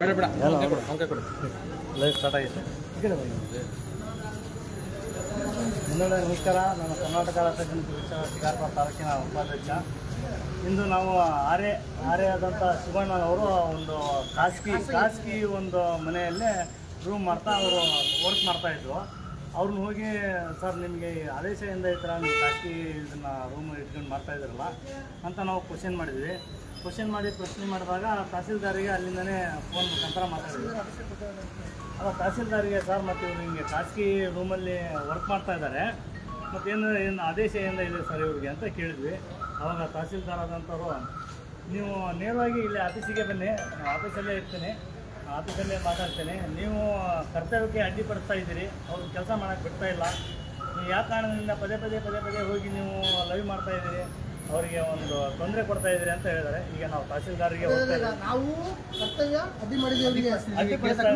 ಬೇಡ ಬೇಡ. ಎಲ್ಲ ಅವ್ನ್ಗೆ ಕೊಡು, ಅವ್ನ್ಗೆ ಲೈವ್ ಸ್ಟಾರ್ಟ್ ಆಗೈತೆ ಮುನ್ನಡೆ ನಮಸ್ಕಾರ. ನಾನು ಕರ್ನಾಟಕ ರಾಜ್ಯ ಸಮಿತಿ ಶಿಕಾರ್ಪುರ ತಾಲೂಕಿನ ಉಪಾಧ್ಯಕ್ಷ. ಇಂದು ನಾವು ಆರ್ಯ ಆರೆ ಆದಂಥ ಶಿವಣ್ಣ ಅವರು ಒಂದು ಖಾಸಗಿ ಖಾಸಗಿ ಒಂದು ಮನೆಯಲ್ಲೇ ರೂಮ್ ಮಾಡ್ತಾ ಅವರು ವರ್ಕ್ ಮಾಡ್ತಾಯಿದ್ರು ಅವ್ರನ್ನ ಹೋಗಿ ಸರ್ ನಿಮಗೆ ಆದೇಶದಿಂದ ಈ ಥರ ನೀವು ಖಾಸಗಿ ಇದನ್ನು ರೂಮ್ ಇಟ್ಕೊಂಡು ಮಾಡ್ತಾ ಇದ್ರಲ್ಲ ಅಂತ ನಾವು ಕ್ವಶನ್ ಮಾಡಿದ್ವಿ. ಕ್ವಶನ್ ಮಾಡಿ, ಪ್ರಶ್ನೆ ಮಾಡಿದಾಗ ತಹಸೀಲ್ದಾರಿಗೆ ಅಲ್ಲಿಂದನೇ ಫೋನ್ ಮುಖಾಂತರ ಮಾತಾಡಿದ್ರು ಅಲ್ಲ, ತಹಸೀಲ್ದಾರಿಗೆ ಸರ್ ಮತ್ತು ಇವ್ರು ಹಿಂಗೆ ಖಾಸಗಿ ರೂಮಲ್ಲಿ ವರ್ಕ್ ಮಾಡ್ತಾ ಇದ್ದಾರೆ ಮತ್ತೇನು ಏನು ಆದೇಶ ಏನಿದೆ ಇದೆ ಸರ್ ಇವ್ರಿಗೆ ಅಂತ ಕೇಳಿದ್ವಿ. ಅವಾಗ ತಹಸೀಲ್ದಾರ್ ಆದಂಥವ್ರು ನೀವು ನೇರವಾಗಿ ಇಲ್ಲಿ ಆಫೀಸಿಗೆ ಬನ್ನಿ, ಆಫೀಸಲ್ಲೇ ಇರ್ತೀನಿ, ಆಫೀಸಲ್ಲೇ ಮಾತಾಡ್ತೇನೆ. ನೀವು ಕರ್ತವ್ಯಕ್ಕೆ ಅಡ್ಡಿಪಡಿಸ್ತಾ ಇದ್ದೀರಿ, ಅವ್ರು ಕೆಲಸ ಮಾಡೋಕ್ಕೆ ಬಿಡ್ತಾ ಇಲ್ಲ. ನೀವು ಯಾವ ಕಾರಣದಿಂದ ಪದೇ ಪದೇ ಪದೇ ಪದೇ ಹೋಗಿ ನೀವು ಲವ್ ಮಾಡ್ತಾ ಇದ್ದೀರಿ? ಅವರಿಗೆ ಒಂದು ತೊಂದರೆ ಕೊಡ್ತಾ ಇದ್ದೀರಿ ಅಂತ ಹೇಳಿದ್ದಾರೆ. ಈಗ ನಾವು ತಹಸೀಲ್ದಾರಿಗೆ ಹೋಗ್ತಾ ಇದ್ದೀವಿ ನಾವು ಕರ್ತವ್ಯ ಅಡ್ಡಿ ಹೇಳ್ತಾರೆ.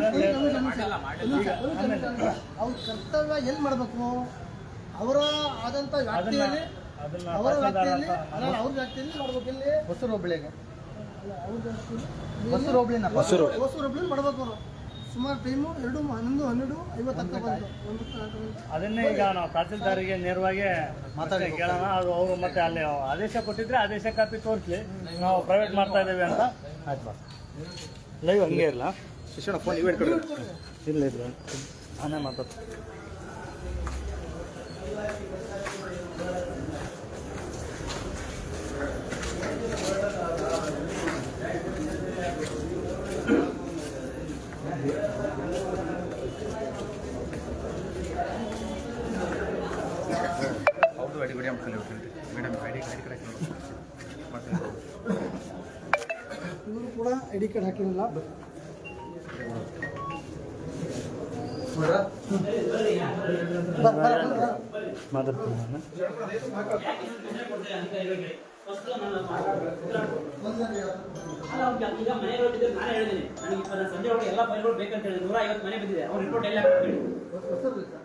ಅವ್ರ ಕರ್ತವ್ಯ ಎಲ್ಲಿ ಮಾಡಬೇಕು? ಅವರ ಆದಂತ ವ್ಯಾಪ್ತಿಯಲ್ಲಿ ಅದನ್ನ ಅವರ ವ್ಯಾಪ್ತಿಯಲ್ಲಿ ಅವ್ರ ವ್ಯಾಪ್ತಿಯಲ್ಲಿ ಮಾಡ್ಬೇಕು ಇಲ್ಲಿ ಹೊಸೂರು ಹೋಬಳಿಗೆ. ಹೊಸೂರು ಹೋಬಳಿನ ಹೊಸೂರು. ಮಾಡ್ಬೇಕು ಅವರು. ಸುಮಾರು ಟೈಮು ಎರಡು ಹನ್ನೊಂದು ಹನ್ನೆರಡು ಐವತ್ತು ಬಂತು. ಒಂದು ಅದನ್ನೇ ಈಗ ನಾವು ತಹಸೀಲ್ದಾರಿಗೆ ನೇರವಾಗಿ ಮಾತಾಡಿ. ಕೇಳೋಣ. ಅದು ಅವರು ಮತ್ತೆ ಅಲ್ಲಿ ಆದೇಶ ಕೊಟ್ಟಿದ್ರೆ ಆದೇಶ ಕಾಪಿ ತೋರಿಸಲಿ. ನಾವು ಪ್ರೈವೇಟ್ ಮಾಡ್ತಾ ಇದ್ದೇವೆ ಅಂತ. ಆಯ್ತು ಬಾ. ಲೈವ್ ಹಂಗೆ ಇಲ್ಲ ಶಿಕ್ಷಣ ಫೋನ್ ಇವೆ ಇಲ್ಲ ಇದ್ರ ನಾನೇ ಮಾತಾಡ್ತೀನಿ. ವಿಡಿಯೋ ಮಾಡ್ಕೊಂಡು ಮೇಡಮ್ ಐಡಿ ಡಿ ಕಾರ್ಡ್ ಇವರು ಕೂಡ ಐ ಡಿ ಕಾರ್ಡ್ ಹಾಕಿರಲ್ಲ. ಮಾತಾಡ್ತೀನಿ ಸಂಜೆ ಒಳಗೆ ಎಲ್ಲ ಫೈಲ್ಗಳು ಬೇಕಂತ ಹೇಳಿದ್ರು. ನೂರ ಐವತ್ತು ಮನೆ ಬಂದಿದೆ. ಅವ್ರ ರಿಪೋರ್ಟ್ ಎಲ್ಲ ಹಾಕಿ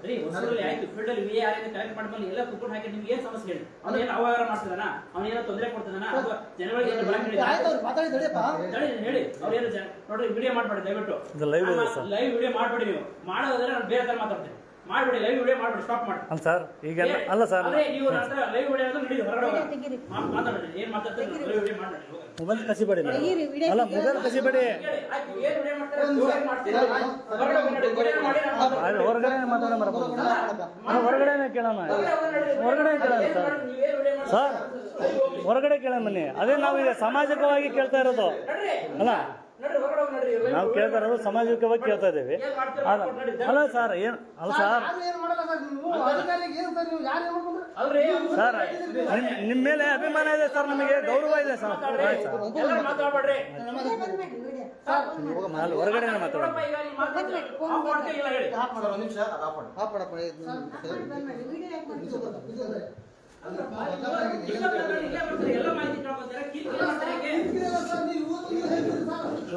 ರೀ ಹೊಸೂರಲ್ಲಿ ಆಯ್ತು. ಫೀಲ್ಡ್ ಅಲ್ಲಿ ವಿಎ ಆರ್ ಕಲೆಕ್ಟ್ ಮಾಡ್ಕೊಂಡು ಎಲ್ಲ ಕುತ್ಕೊಂಡು ಹಾಕಿ ನಿಮ್ಗೆ ಏನ್ ಸಮಸ್ಯೆ ಹೇಳಿ? ಅವ್ನು ಏನು ಅವ್ಯವಹಾರ ಮಾಡ್ತಿದಾನ? ಅವನೇನೋ ತೊಂದರೆ ಕೊಡ್ತಿದಾನ? ಅಥವಾ ಜನಗಳಿಗೆ ಏನು ಆಯ್ತು ಅವ್ರು ಮಾತಾಡಿ ತಡಿಯಪ್ಪ ಹೇಳಿ. ಹೇಳಿ ಅವ್ರೇನು ನೋಡ್ರಿ ವಿಡಿಯೋ ಮಾಡ್ಬೇಡಿ ದಯವಿಟ್ಟು. ಇದು live ಇದೆ ಲೈವ್ ವಿಡಿಯೋ ಮಾಡ್ಬೇಡಿ ನೀವು. ಮಾಡೋದಾದ್ರೆ ನಾನು ಬೇರೆ ತರ ಮಾತಾಡ್ತೀನಿ. ಮಾಡ್ಬೇಡಿ ಲೈವ್ ವಿಡಿಯೋ ಮಾಡ್ಬಿಡಿ ಸ್ಟಾಪ್ ಮಾಡಿ. ಅಲ್ಲ ಸರ್ ಈಗ ಅಲ್ಲ ಸರ್ ಅದೇ ನೀವು ನನ್ನ ಲೈವ್ ವಿಡಿಯೋ ಹೊರಗಡೆ ಲೈವ್ ವಿಡಿಯೋ ಮಾಡ್ಬೇಡಿ ಹೋಗಿ. ಮೊಬೈಲ್ ಕಸಿಬೇಡಿ ನೀವು. ಅಲ್ಲ ಮೊಬೈಲ್ ಕಸಿಬೇಡಿ ಹೇಳಿ, ಆಯ್ತು, ಏನ್ ವಿಡಿಯೋ ಮಾಡ್ತಾರೆ? ಜೋರಾಗಿ ಮಾಡ್ತೀರಿ. ಹೊರಗಡೆ ಹೋಗಿ ನೋಡಿ, ವಿಡಿಯೋ ಮಾಡಿ ನಾನು ಮಾತಾಡ್ತೀನಿ. ಆಯ್ತು, ಹೊರಗಡೆ ಮಾತಾಡೋಣ ಹೊರಗಡೆನೇ ಕೇಳೋಣ? ಹೊರಗಡೆ ಕೇಳೋಣ ಸರ್ ನೀವೇನ್ ವಿಡಿಯೋ ಮಾಡ್ತೀರಿ? ಸರ್ ಹೊರಗಡೆ ಕೇಳೋಣ ಬನ್ನಿ. ಅದೇ ನಾವು ಈಗ ಸಾಮಾಜಿಕವಾಗಿ ಕೇಳ್ತಾ ಇರೋದು. ಅಲ್ಲ ನಾವು ಕೇಳ್ತಾ ಇರೋದು ಸಾಮಾಜಿಕವಾಗಿ ಕೇಳ್ತಾ ಇದ್ದೀವಿ. ಅಲ್ಲ ಸರ್ ಏನು ಅಲ್ಲ ಸರ್ ಯಾರು ಏನು ಮಾಡಲ್ಲ ಸರ್ ನೀವು ಅಧಿಕಾರಿಗೆ ಏನು ಸರ್ ನೀವು ಯಾರು ಏನು ಅಲ್ರಿ. ಸರ್ ನಿಮ್ ನಿಮ್ಮ ಮೇಲೆ ಅಭಿಮಾನ ಇದೆ ಸರ್ ನಮಗೆ ಗೌರವ ಇದೆ ಸರ್. ಹೊರಗಡೆ ಸರ್.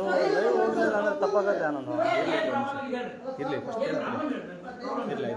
ಅಂದ್ರೆ ತಪ್ಪಾಗತ್ತೆ ನಾನು ಇರಲಿ ಇದೆ? ಇರ್ಲಿ